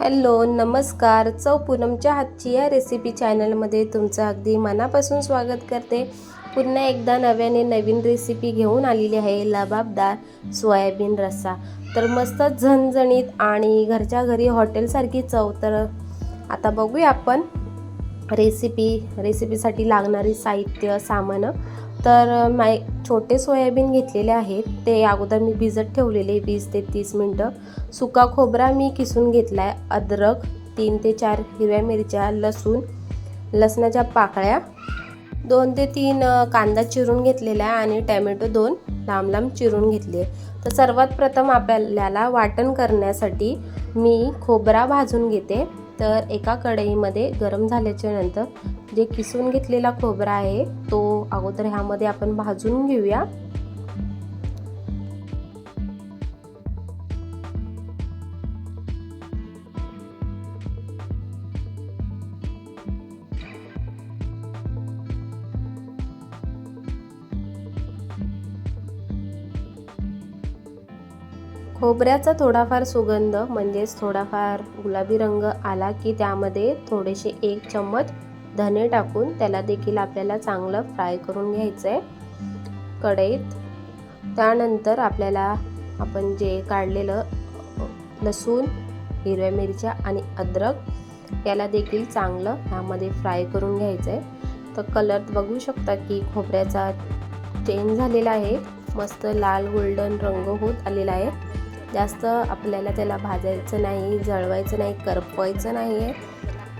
Hello नमस्कार. चव पूनमच्या हातची या रेसिपी चॅनलमध्ये तुमचं अगदी मनापासून स्वागत करते. पुन्हा एकदा नव्याने नवीन रेसिपी घेऊन आलेली आहे लबाबदार सोयाबीन रस्सा. तर मस्त झणझणीत आणि घरच्या घरी हॉटेलसारखी चव. तर आता बघूया आपण रेसिपी रेसिपीसाठी लागणारी साहित्य सामानं. तर माय छोटे सोयाबीन घेतलेले आहेत. ते अगोदर मी भिजत ठेवलेले वीस ते तीस मिनटं. सुका खोबरा मी किसून घेतला आहे अद्रक तीन ते चार हिरव्या मिरच्या लसूण लसणाच्या पाकळ्या. दोन ते तीन कांदा चिरून घेतलेला आहे आणि टॅमॅटो दोन लांब लांब चिरून घेतले तर सर्वात प्रथम आपल्याला वाटण करण्यासाठी मी खोबरा भाजून घेते. तर एका कढईमध्ये गरम झाल्याच्यानंतर जे किसून घेतलेला खोबरा आहे तो अगोदर ह्यामध्ये आपण भाजून घेऊया. खोबऱ्याचा थोडाफार सुगंध म्हणजेच थोडाफार गुलाबी रंग आला की त्यामध्ये थोडेसे एक चम्मच धने टाकून त्याला देखील आपल्याला चांगलं फ्राय करून घ्यायचं आहे कढईत. त्यानंतर आपल्याला आपण जे काढलेलं लसूण हिरव्या मिरच्या आणि अद्रक याला देखील चांगलं ह्यामध्ये फ्राय करून घ्यायचं आहे तर कलर बघू शकता की खोबऱ्याचा चेंज झालेला आहे. मस्त लाल गोल्डन रंग होत आलेला आहे. जास्त आपल्याला त्याला भाजायचं नाही जळवायचं नाही करपवायचं नाही आहे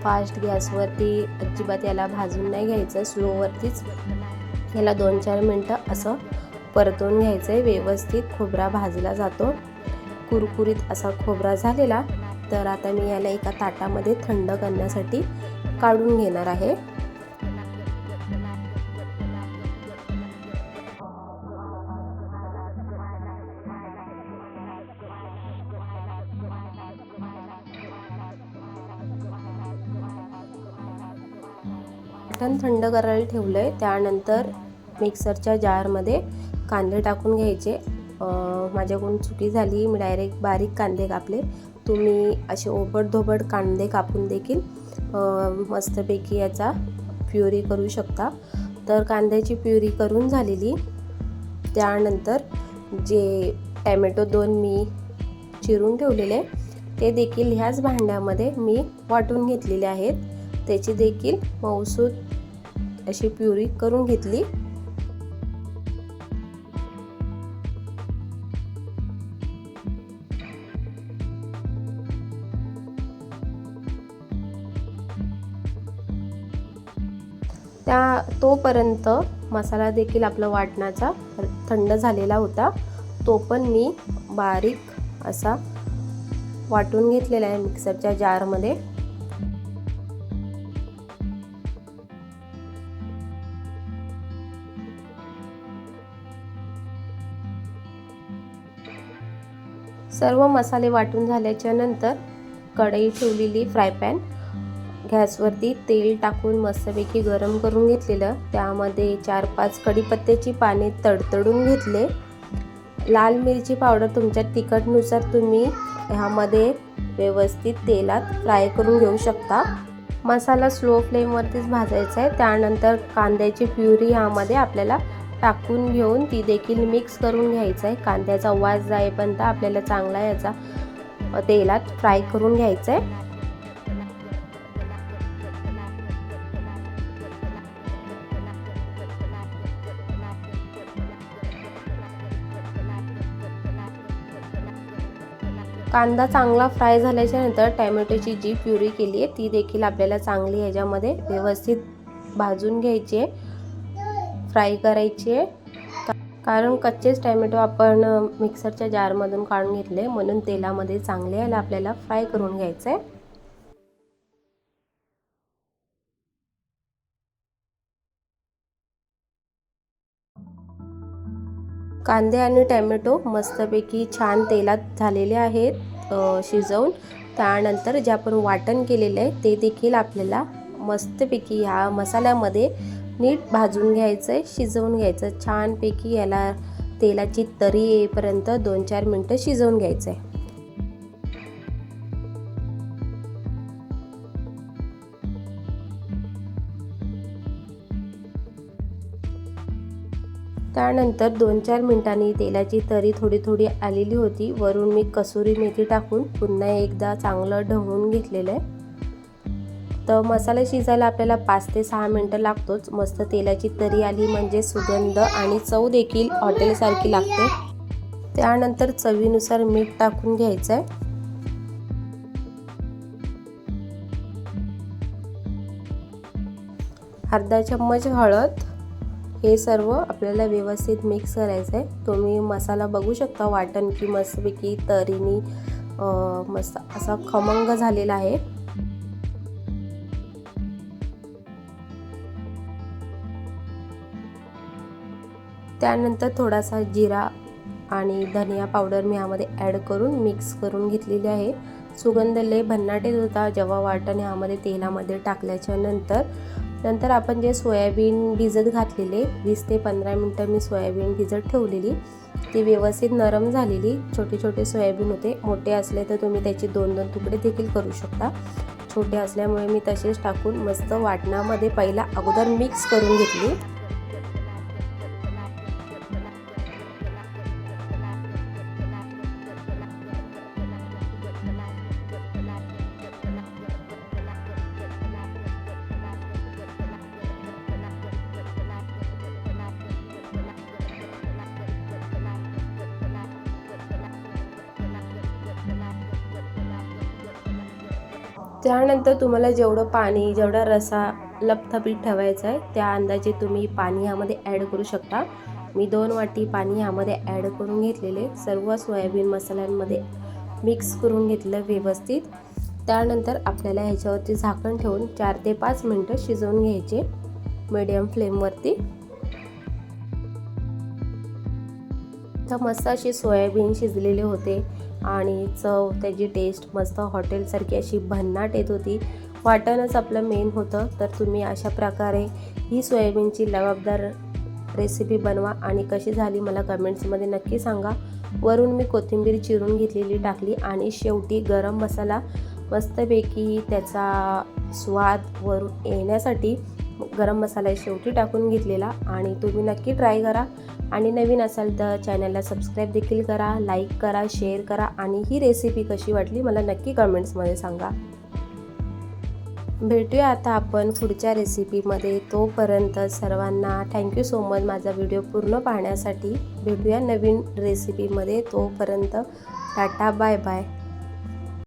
फास्ट गॅसवरती अजिबात याला भाजून नाही घ्यायचं स्लोवरतीच. याला दोन चार मिनटं असं परतून घ्यायचं आहे व्यवस्थित खोबरा भाजला जातो. कुरकुरीत असा खोबरा झालेला. तर आता मी याला एका ताटामध्ये थंड करण्यासाठी काढून घेणार आहे. मटण थंड करायला ठेवलं आहे त्यानंतर मिक्सरच्या जारमध्ये कांदे टाकून घ्यायचे. माझ्याकडून चुकी झाली. मी डायरेक्ट बारीक कांदे कापले. तुम्ही असे ओबडधोबड कांदे कापून देखील मस्तपैकी याचा प्युरी करू शकता. तर कांद्याची प्युरी करून झालेली. त्यानंतर जे टॅमॅटो दोन मी चिरून ठेवलेले ते देखील ह्याच भांड्यामध्ये मी वाटून घेतलेले आहेत. त्याची देखील मऊसूद अशी प्युरी करून घेतली. त्या तोपर्यंत मसाला देखील आपला वाटणाचा थंड झालेला होता. तो पण मी बारीक असा वाटून घेतलेला आहे मिक्सरच्या जारमध्ये सर्व मसाले वाटून झाल्याच्यानंतर कढई ठेवलेली फ्राय पॅन गॅसवरती तेल टाकून मस्तपैकी गरम करून घेतलेलं. त्यामध्ये चार पाच कढीपत्त्याची पाने तडतडून घेतले. लाल मिरची पावडर तुमच्या तिखटनुसार तुम्ही ह्यामध्ये व्यवस्थित तेलात फ्राय करून घेऊ शकता. मसाला स्लो फ्लेमवरतीच भाजायचा आहे. त्यानंतर कांद्याची प्युरी ह्यामध्ये आपल्याला टाकून घेऊन ती देखील मिक्स करून घ्यायचं आहे. कांद्याचा वास जाईपर्यंत आपल्याला चांगला याचा तेलात फ्राय करून घ्यायचा आहे. कांदा चांगला फ्राय झाल्याच्यानंतर टॅमॅटोची जी प्युरी केली आहे ती देखील आपल्याला चांगली ह्याच्यामध्ये व्यवस्थित भाजून घ्यायची आहे. फ्राय करायची आहे. कारण कच्चेच टॅमॅटो आपण मिक्सरच्या जारमधून काढून घेतले. म्हणून तेलामध्ये चांगले याला आपल्याला फ्राय करून घ्यायचं आहे कांदे आणि टॅमॅटो मस्तपैकी छान तेलात झालेले आहेत शिजवून. त्यानंतर जे आपण वाटण केलेलं आहे ते देखील आपल्याला मस्तपैकी ह्या मसाल्यामध्ये नीट भाजून घ्यायचं आहे शिजवून घ्यायचं छानपैकी याला तेलाची तरी येईपर्यंत दोन चार मिनटं शिजवून घ्यायचं आहे त्यानंतर दोन चार मिनिटांनी तेलाची तरी थोडी थोडी आलेली होती. वरून मी कसुरी मेथी टाकून पुन्हा एकदा चांगलं ढवळून घेतलेलं आहे. तर मसाला शिजायला आपल्याला पाच ते सहा मिनटं लागतोच. मस्त तेलाची तरी आली म्हणजे सुगंध आणि चव देखील हॉटेलसारखी लागते. त्यानंतर चवीनुसार मीठ टाकून घ्यायचं आहे अर्धा चम्मच हळद. हे सर्व आपल्याला व्यवस्थित मिक्स करायचं आहे तुम्ही मसाला बघू शकता वाटण की मस्तपैकी तरीनी मस्त असा खमंग झालेला आहे. त्यानंतर थोडासा जिरा आणि धनिया पावडर मी ह्यामध्ये ॲड करून मिक्स करून घेतलेली आहे. सुगंध लय भन्नाटेत होता जेव्हा वाटण ह्यामध्ये तेलामध्ये टाकल्याच्या नंतर. नंतर आपण जे सोयाबीन भिजत घातलेले वीस ते पंधरा मिनटं मी सोयाबीन भिजत ठेवलेली ती व्यवस्थित नरम झालेली. छोटे छोटे सोयाबीन होते मोठे असले तर तुम्ही त्याचे दोन दोन तुकडे देखील करू शकता. छोटे असल्यामुळे मी तसेच टाकून मस्त वाटणामध्ये पहिला अगोदर मिक्स करून घेतली. त्यानंतर तुम्हाला जेवढं पाणी जेवढा रसा लपथपीत ठेवायचा आहे त्या अंदाजे तुम्ही पाणी ह्यामध्ये ॲड करू शकता. मी दोन वाटी पाणी ह्यामध्ये ॲड करून घेतलेले. सर्व सोयाबीन मसाल्यांमध्ये मिक्स करून घेतलं व्यवस्थित. त्यानंतर आपल्याला ह्याच्यावरती झाकण ठेवून चार ते पाच मिनटं शिजवून घ्यायचे मीडियम फ्लेमवरती तर मस्त अशी सोयाबीन शिजलेले होते. आणि चव त्याची टेस्ट मस्त हॉटेलसारखी अशी भन्नाट येत होती. वाटणच आपलं मेन होतं. तर तुम्ही अशा प्रकारे ही सोयाबीनची लबाबदार रेसिपी बनवा आणि कशी झाली मला कमेंट्समध्ये नक्की सांगा. वरून मी कोथिंबीर चिरून घेतलेली टाकली आणि शेवटी गरम मसाला मस्तपैकी त्याचा स्वाद वरून येण्यासाठी गरम मसाला शेवटी टाकून घेतलेला आणि तुम्ही नक्की ट्राय करा. आणि नवीन असाल तर चॅनलला सबस्क्राईब देखील करा लाईक करा शेअर करा आणि ही रेसिपी कशी वाटली मला नक्की कमेंट्समध्ये सांगा. भेटूया आता आपण पुढच्या रेसिपीमध्ये तोपर्यंत सर्वांना थँक्यू सो मच माझा व्हिडिओ पूर्ण पाहण्यासाठी. भेटूया नवीन रेसिपीमध्ये तोपर्यंत टाटा बाय बाय